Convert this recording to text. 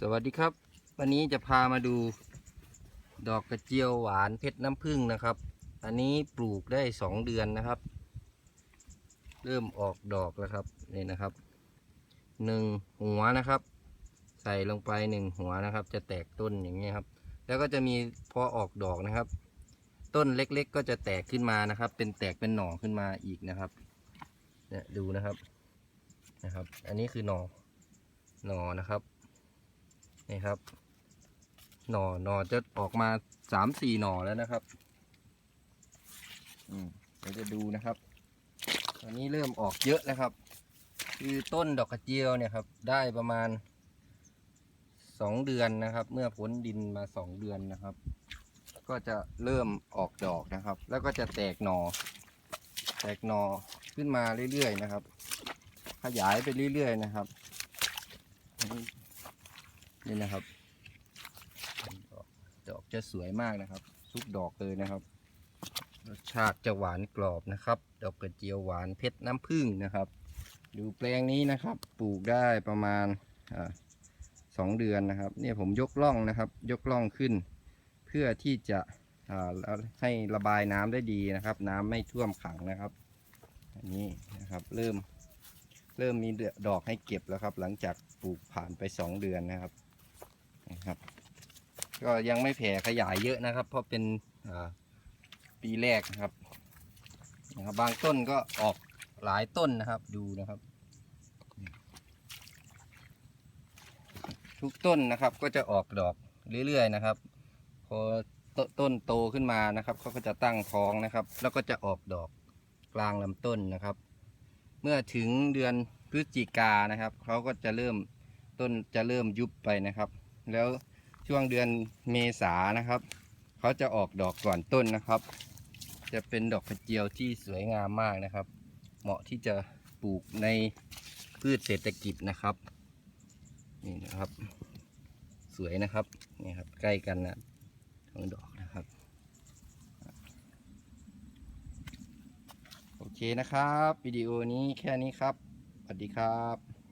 สวัสดีครับ วันนี้จะพามาดู ดอกกระเจียวหวานเพชรน้ำผึ้งนะครับ อันนี้ปลูกได้สองเดือนนะครับ เริ่มออกดอกแล้วครับนี่นะครับหนึ่งหัวนะครับ ใส่ลงไปหนึ่งหัวนะครับ จะแตกต้นอย่างนี้ครับ แล้วก็จะมีพอออกดอกนะครับ ต้นเล็กๆ ก็จะแตกขึ้นมานะครับ เป็นแตกเป็นหน่อขึ้นมาอีกนะครับเนี่ยดูนะครับนะครับ อันนี้คือหน่อหน่อนะครับ นี่ครับ หน่อหน่อจะออกมาสามสี่หน่อแล้วนะครับ อืมเดี๋ยวจะดูนะครับตอนนี้เริ่มออกเยอะแล้วครับ คือต้นดอกกระเจียวเนี่ยครับ ได้ประมาณสองเดือนนะครับ เมื่อพ้นดินมาสองเดือนนะครับ ก็จะเริ่มออกดอกนะครับ แล้วก็จะแตกหน่อ แตกหน่อขึ้นมาเรื่อยๆนะครับ ขยายไปเรื่อยๆนะครับ นี่นะครับดอกดอกจะสวยมากนะครับ ทุกดอกเลยนะครับรสชาติจะหวานกรอบนะครับ ดอกกระเจียวหวานเพชรน้ำผึ้งนะครับ ดูแปลงนี้นะครับ ปลูกได้ประมาณสองเดือนนะครับ เนี่ยผมยกล่องนะครับ ยกล่องขึ้น เพื่อที่จะให้ระบายน้ำได้ดีนะครับ น้ำไม่ท่วมขังนะครับอันนี้นะครับเริ่มเริ่มมีดอกให้เก็บแล้วครับ หลังจากปลูกผ่านไปสองเดือนนะครับ นะครับ ก็ยังไม่แผ่ขยายเยอะนะครับ เพราะเป็นปีแรกนะครับนะครับบางต้นก็ออกหลายต้นนะครับดูนะครับ ทุกต้นนะครับก็จะออกดอกเรื่อยๆนะครับพอตต้นโตขึ้นมานะครับเขาก็จะตั้งท้องนะครับ แล้วก็จะออกดอกกลางลำต้นนะครับ เมื่อถึงเดือนพฤศจิกานะครับเขาก็จะเริ่มต้นจะเริ่มยุบไปนะครับ แล้วช่วงเดือนเมษานะครับ เขาจะออกดอกก่อนต้นนะครับ จะเป็นดอกกระเจียวที่สวยงามมากนะครับ เหมาะที่จะปลูกในพืชเศรษฐกิจนะครับนี่นะครับ สวยนะครับนี่ครับใกล้กันนะทั้งดอกนะครับโอเคนะครับวิดีโอนี้แค่นี้ครับสวัสดีครับ